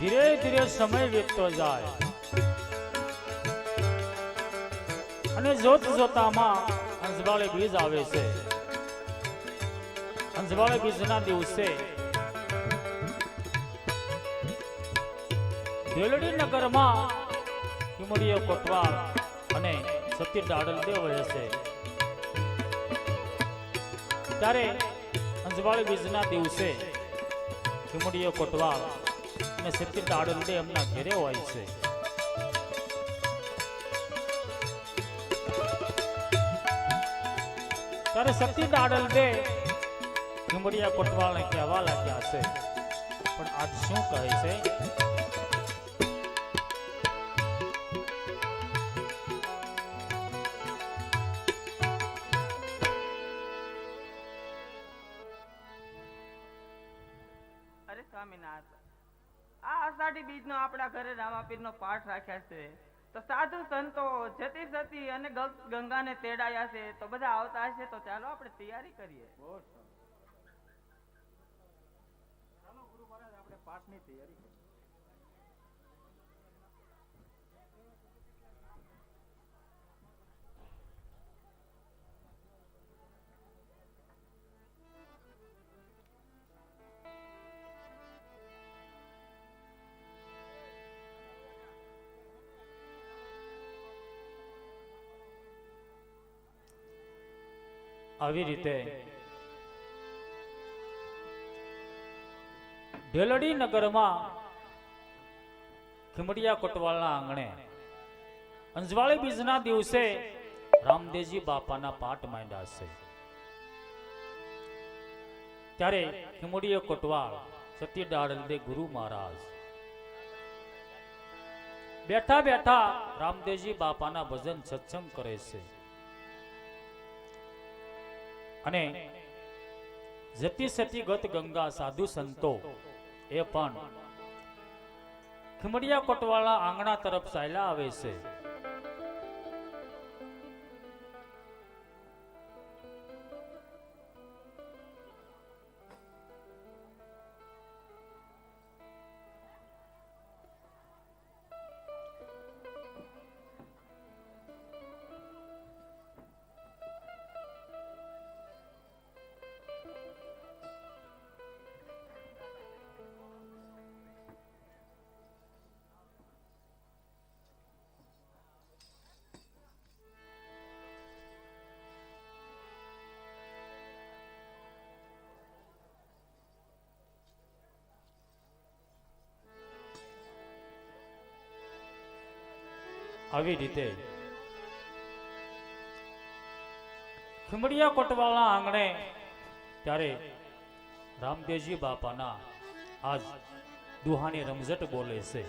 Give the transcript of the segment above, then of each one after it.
ધીરે ધીરે સમય વીતતો જાય. અને જોત જોતામાં હંસવાળે બીજ આવે છે. હંસવાળે બીજના દિવસે દેલડી નગરમાં કિમડીઓ કોટવાર અને સતી દાડલ દેવ રહે છે. ત્યારે અંજવાળી બીજના દિવસે કિમડીઓ કોટવાલ અને સતી દાડલ દેવ એમના ઘેરે હોય છે. ત્યારે સતી દાડલ દે. કિમડિયા કોટવાલને કહેવા લાગ્યા છે. પણ આજ શું કહે છે? રામાપીરનો પાઠ રાખ્યા છે. તો સાધુ સંતો જતી સતી અને ગંગાને તેડાયા છે. તો બધા આવતા હશે તો ચાલો આપણે તૈયારી કરીએ. આવી રીતે. ઢેલડી નગરમાં ખીમડિયા કોટવાલના આંગણે અંજવાળી બીજના દિવસે રામદેવજી બાપાના પાઠ માંડ્યા છે. ત્યારે ખીમડીય કોટવાળ સતી દાડલદે ગુરુ મહારાજ બેઠા બેઠા રામદેવજી બાપાના ભજન સત્સંગ કરે છે. અને જતી સતી ગત ગંગા સાધુ સંતો એ પણ ખીમડિયા કોટવાળા આંગણા તરફ ચાલ્યા આવે છે. આવી રીતે. ખીમડિયા કોટવાલના આંગણે ત્યારે રામદેવજી બાપાના આજ દુહાની રમઝટ બોલે છે.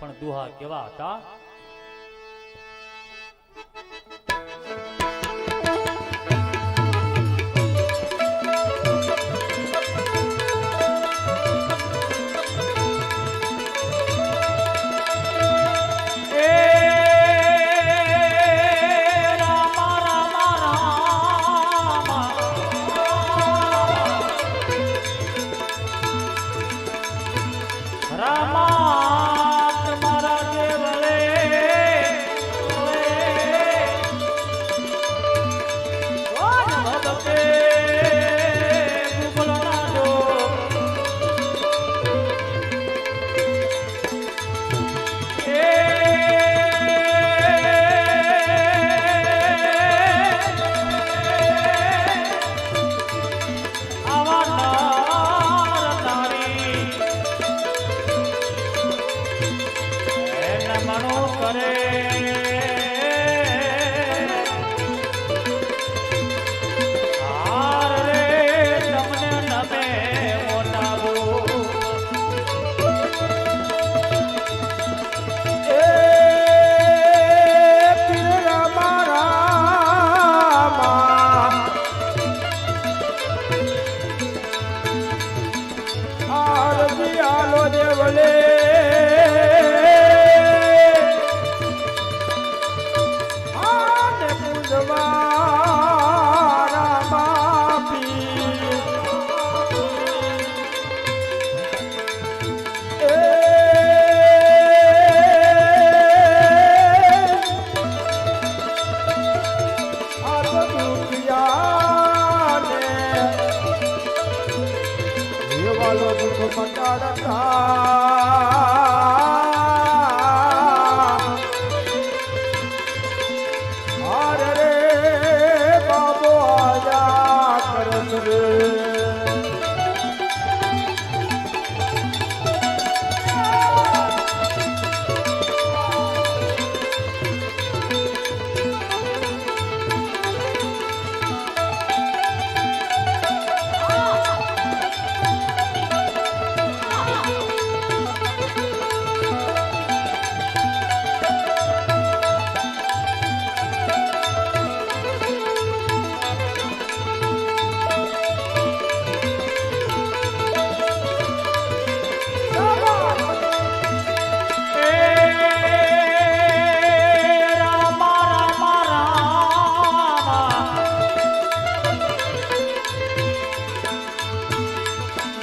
પણ દુહા કેવા હતા?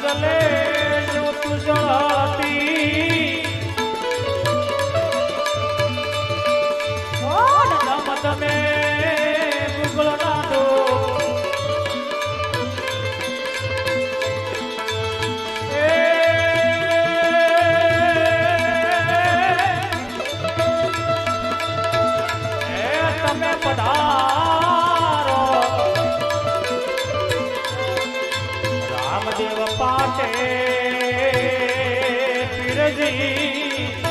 ગલે જો તુજા जी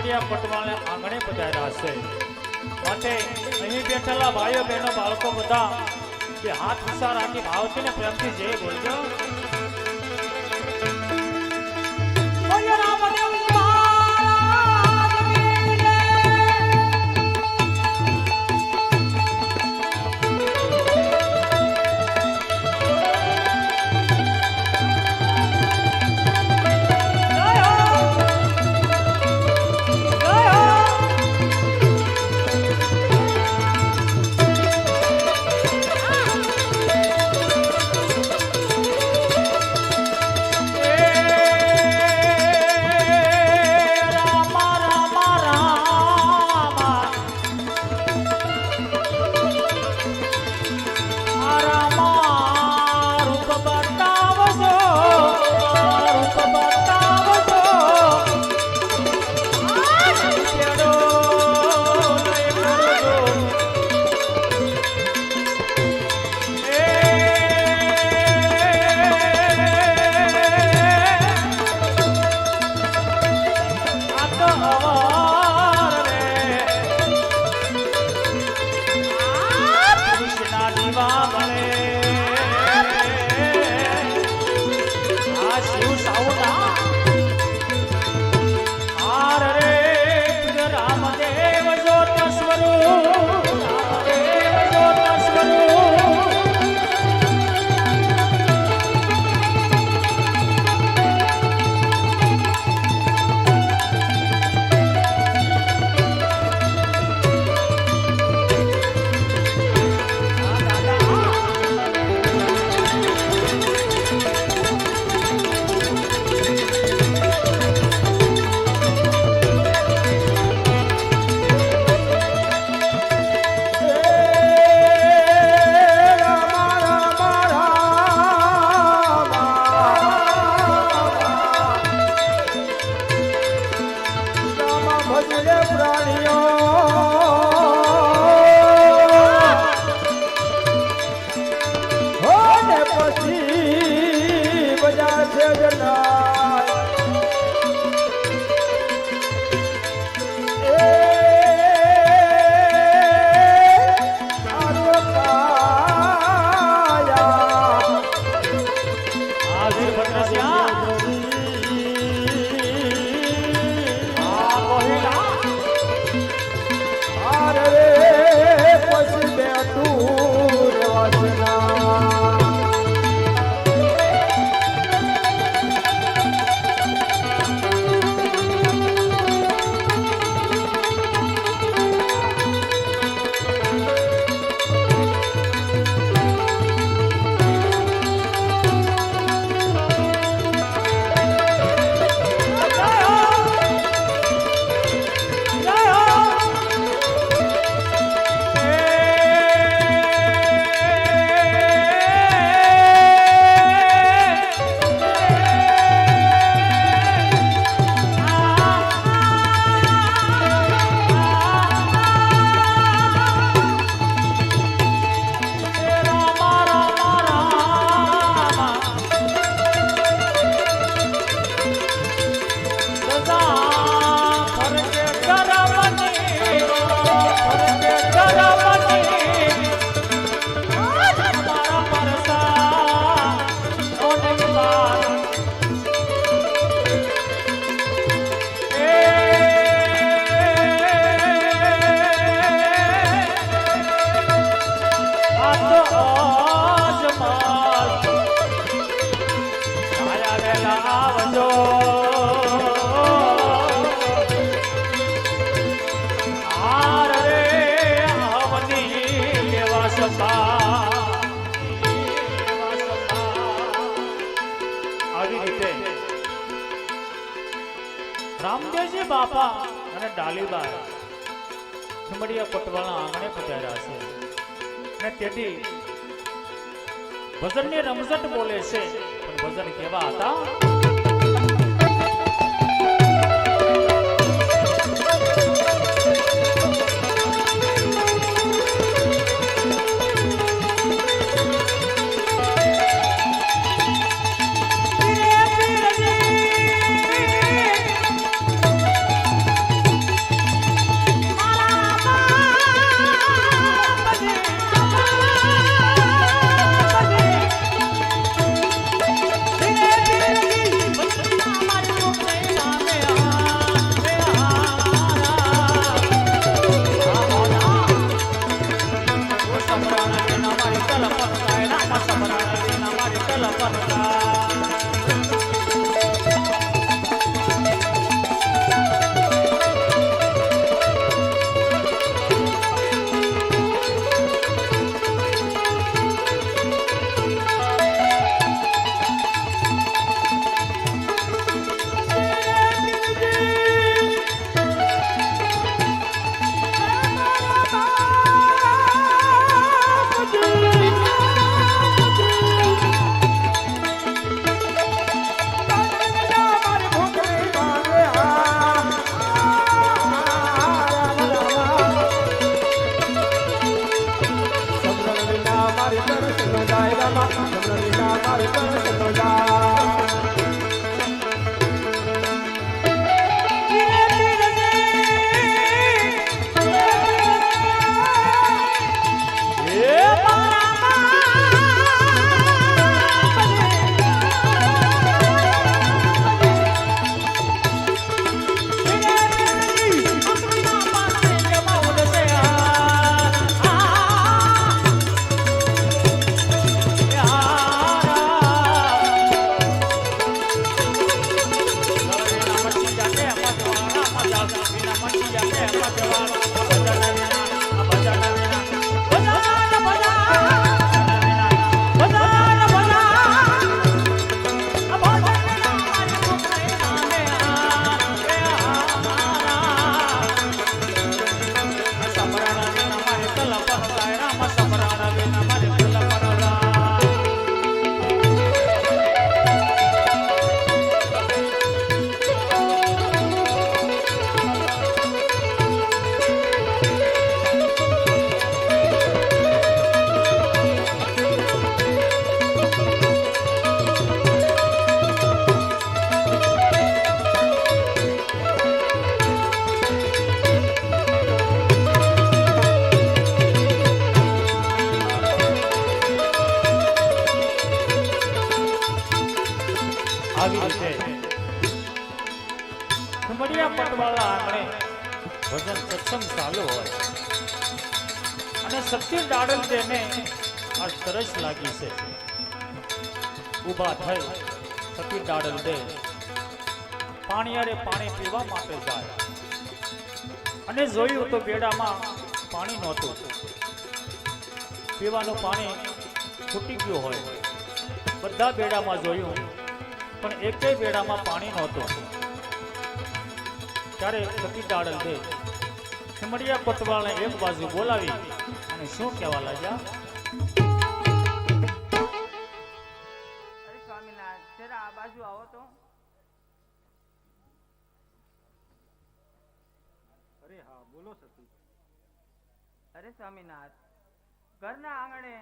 કાવડિયા પટવાળા આંગણે પધાર્યા છે માટે અહીં બેઠેલા ભાઈઓ બહેનો, બાળકો બધા કે હાથ ઉષા રાખી ભાવથી ને પ્રેમથી જે બોલજો. રામદેવજી બાપા અને ડાલીબા ખીમડિયા પટવાળા આંગણે પધાર્યા છે. અને તેથી ભજનની રમઝટ બોલે છે. પણ ભજન કેવા હતા? আমার દાડલ તેને આ સરસ લાગી છે. ઊભા થઈ સતી દાડલ દે પાણીયારે પાણી પીવા માટે જાય. અને જોયું તો બેડામાં પાણી નહોતું. પીવાનું પાણી છૂટી ગયું હોય. બધા બેડામાં જોયું, પણ એકેય બેડામાં પાણી નહોતું. ત્યારે સતી દાડલ દે ખીમડિયા કોતવાળને એક બાજુ બોલાવી અને શું કહેવા લાગ્યા? અરે સ્વામિનાથ જરા આ બાજુ આવો તો. અરે હા બોલો સતી. અરે સ્વામિનાથ ઘરના આંગણે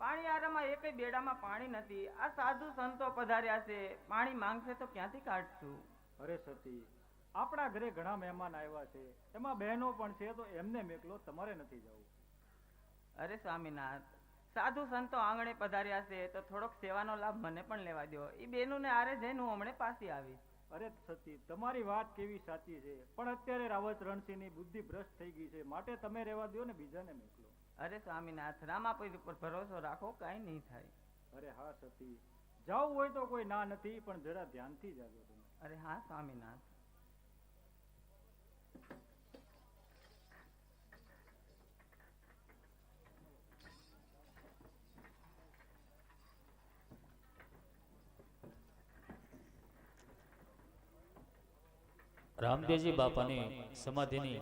પાણી આરામાં એકેય બેડામાં પાણી નથી. આ સાધુ સંતો પધાર્યા છે. પાણી માંગશે તો ક્યાંથી કાઢશું? અરે સતી આપણા ઘરે ઘણા મહેમાન આવ્યા છે. એમાં બહેનો પણ છે તો એમને મેકલો તમારે નથી જવું. અરે સ્વામિનાથ સાધુ સંતો આંગણે પધાર્યા છે તો થોડોક સેવાનો લાભ મને પણ લેવા દો એ બેનુને આરે જઈને હું હમણે પાછી આવીશ. અરે સતી તમારી વાત કેવી સાચી છે પણ અત્યારે રાવત રણસિંહની બુદ્ધિ ભ્રષ્ટ થઈ ગઈ છે માટે તમે રહેવા દો ને બીજાને મોકલો. અરે સ્વામિનાથ રામાપીર ઉપર ભરોસો રાખો કઈ નહીં થાય. અરે હા સતી જાવું હોય તો કોઈ ના નથી પણ જરા ધ્યાનથી જાજો તમે. અરે હા સ્વામિનાથ. રામદેવજી બાપાની સમાધિની